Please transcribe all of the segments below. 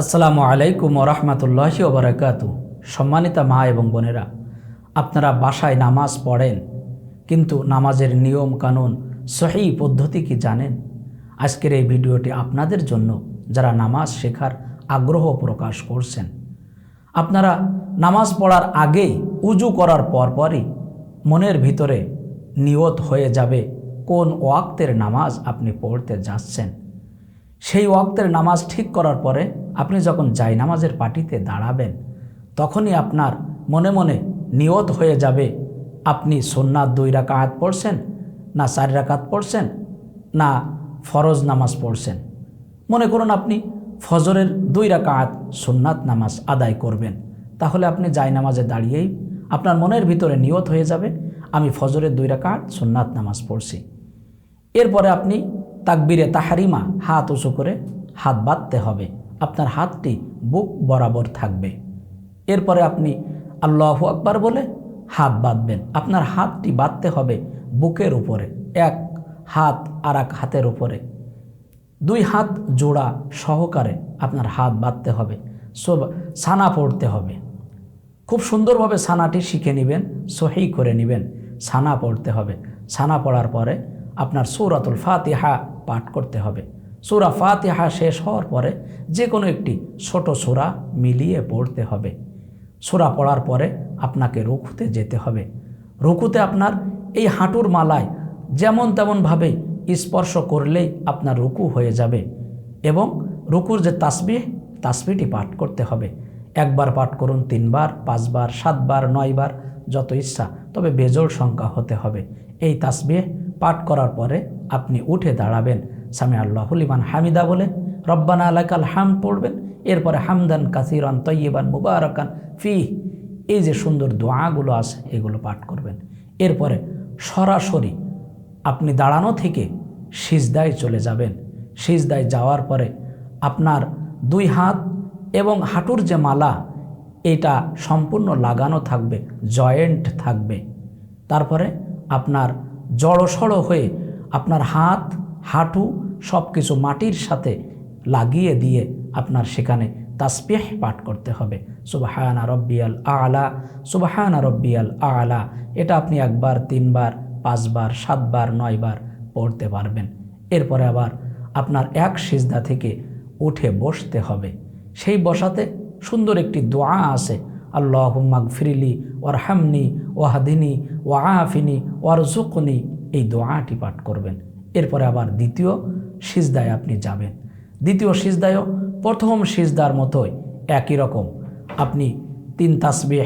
আসসালামু আলাইকুম রহমতুল্লাহি ওবরাকাতু সম্মানিতা মা এবং বোনেরা, আপনারা বাসায় নামাজ পড়েন, কিন্তু নামাজের নিয়ম কানুন সহি পদ্ধতি কি জানেন? আজকের এই ভিডিওটি আপনাদের জন্য যারা নামাজ শেখার আগ্রহ প্রকাশ করছেন। আপনারা নামাজ পড়ার আগেই উজু করার পরপরই মনের ভিতরে নিয়ত হয়ে যাবে কোন ওয়াক্তের নামাজ আপনি পড়তে যাচ্ছেন। সেই ওয়াক্তের নামাজ ঠিক করার পরে আপনি যখন যাই নামাজের পাটিতে দাঁড়াবেন, তখনই আপনার মনে মনে নিয়ত হয়ে যাবে, আপনি সোননাথ দুই রাকাত পড়ছেন, না চার রাকাত পড়ছেন, না ফরজ নামাজ পড়ছেন। মনে করুন আপনি ফজরের দুই রাকাত সুন্নাত নামাজ আদায় করবেন। তাহলে আপনি যাই নামাজে দাঁড়িয়েই আপনার মনের ভিতরে নিয়ত হয়ে যাবে, আমি ফজরের দুই রাকাত সুন্নাত নামাজ পড়ছি। এরপরে আপনি তাকবিরে তাহারিমা হাত উঁচু করে হাত বাঁধতে হবে। আপনার হাতটি বুক বরাবর থাকবে। এরপরে আপনি আল্লাহ আকবার বলে হাত বাঁধবেন। আপনার হাতটি বাঁধতে হবে বুকের উপরে, এক হাত আর এক হাতের উপরে। দুই হাত জোড়া সহকারে আপনার হাত বাঁধতে হবে, সব, সানা পড়তে হবে। খুব সুন্দরভাবে সানাটি শিখে নেবেন, সহি করে নেবেন, সানা পড়তে হবে। সানা পড়ার পরে আপনার সৌরাতুল ফাতিহা পাঠ করতে হবে। সূরা ফাতিহা শেষ হওয়ার পরে যে কোনো একটি ছোট সূরা মিলিয়ে পড়তে হবে। সূরা পড়ার পরে আপনাকে রুকুতে যেতে হবে। রুকুতে আপনার এই হাঁটুর মালায় যেমন তেমনভাবে স্পর্শ করলেই আপনার রুকু হয়ে যাবে এবং রুকুর যে তাসবিহ, তাসবিহটি পাঠ করতে হবে। একবার পাঠ করুন তিনবার, পাঁচবার, সাতবার, নয়বার, যত ইচ্ছা, তবে বেজোড় সংখ্যা হতে হবে। এই তাসবিহ পাঠ করার পরে আপনি উঠে দাঁড়াবেন। সামি আল্লাহুলিমান হামিদা বলে, রব্বানা আলাকাল হাম পড়বেন। এরপরে, হামদান কাসিরান তৈবান মুবারকান ফি এই যে সুন্দর দোয়াগুলো আছে, এগুলো পাঠ করবেন। এরপরে, সরাসরি আপনি দাঁড়ানো থেকে সিজদায় চলে যাবেন। সিজদায় যাওয়ার পরে আপনার দুই হাত এবং হাঁটুর যে মালা, এটা সম্পূর্ণ লাগানো থাকবে, জয়েন্ট থাকবে। তারপরে, আপনার জড়সড় হয়ে আপনার হাত, হাঁটু সব কিছু মাটির সাথে লাগিয়ে দিয়ে আপনার সেখানে তাসবিহ পাঠ করতে হবে। সুবাহানা রব্বিয়াল আলা, সুবাহানা রব্বিয়াল আলা। এটা আপনি একবার, তিনবার, পাঁচবার, সাতবার, নয়বার পড়তে পারবেন। এরপরে আবার আপনার এক সিজদা থেকে উঠে বসতে হবে। সেই বসাতে সুন্দর একটি দোয়া আছে। আল্লাহ ফিরিলি ওর হামনি ওয়াহাদিনী ও আফিনি ওয়ার জুকনি এই দোয়াটি পাঠ করবেন। এরপরে আবার দ্বিতীয় সিজদায় আপনি যাবেন। দ্বিতীয় সিজদায়ও প্রথম সিজদার মতোই একই রকম। আপনি তিন তাসবিহ,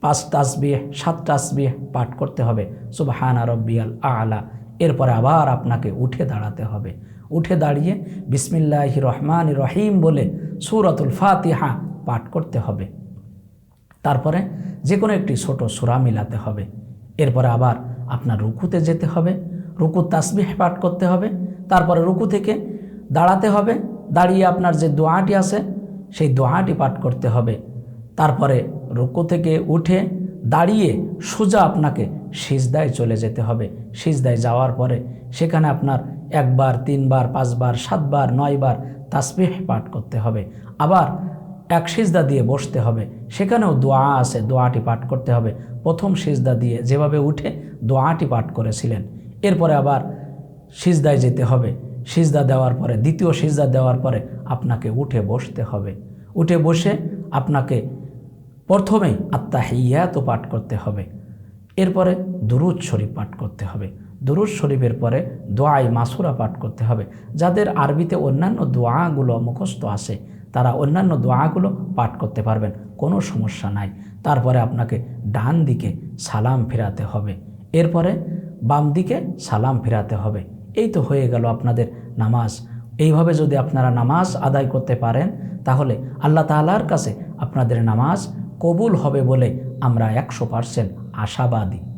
পাঁচ তাসবিহ, সাত তাসবিহ পাঠ করতে হবে। সুবহানা রব্বিয়াল আলা। এরপরে আবার আপনাকে উঠে দাঁড়াতে হবে। উঠে দাঁড়িয়ে বিসমিল্লাহ রহমান রহিম বলে সুরতুল ফাতিহা পাঠ করতে হবে। তারপরে যে কোনো একটি ছোট সুরা মিলাতে হবে। এরপরে আবার আপনার রুকুতে যেতে হবে। রুকু তাসবিহ পাঠ করতে হবে। তারপরে রুকু থেকে দাঁড়াতে হবে। দাঁড়িয়ে আপনার যে দোয়াটি আছে, সেই দোয়াটি পাঠ করতে হবে। তারপরে রুকু থেকে উঠে দাঁড়িয়ে সোজা আপনাকে সিজদায় চলে যেতে হবে। সিজদায় যাওয়ার পরে সেখানে আপনার একবার, তিনবার, পাঁচবার, সাতবার, নয়বার তাসবিহ পাঠ করতে হবে। আবার এক সিজদা দিয়ে বসতে হবে। সেখানেও দোয়া আছে, দোয়াটি পাঠ করতে হবে। প্রথম সিজদা দিয়ে যেভাবে উঠে দোয়াটি পাঠ করেছিলেন। এরপরে আবার সিজদায় যেতে হবে। সিজদা দেওয়ার পরে, দ্বিতীয় সিজদা দেওয়ার পরে আপনাকে উঠে বসতে হবে। উঠে বসে আপনাকে প্রথমেই আত্মা হিয়াত পাঠ করতে হবে। এরপরে দুরুদ শরীফ পাঠ করতে হবে। দুরুদ শরীফের পরে দোয়াই মাসুরা পাঠ করতে হবে। যাদের আরবিতে অন্যান্য দোয়াগুলো মুখস্থ আসে তারা অন্যান্য দোয়াগুলো পাঠ করতে পারবেন, কোনো সমস্যা নাই। তারপরে আপনাকে ডান দিকে সালাম ফেরাতে হবে। এরপরে বাম দিকে সালাম ফেরাতে হবে। এই তো হয়ে গেল আপনাদের নামাজ। এইভাবে যদি আপনারা নামাজ আদায় করতে পারেন, তাহলে আল্লাহ তালার কাছে আপনাদের নামাজ কবুল হবে বলে আমরা একশো পার্সেন্ট আশাবাদী।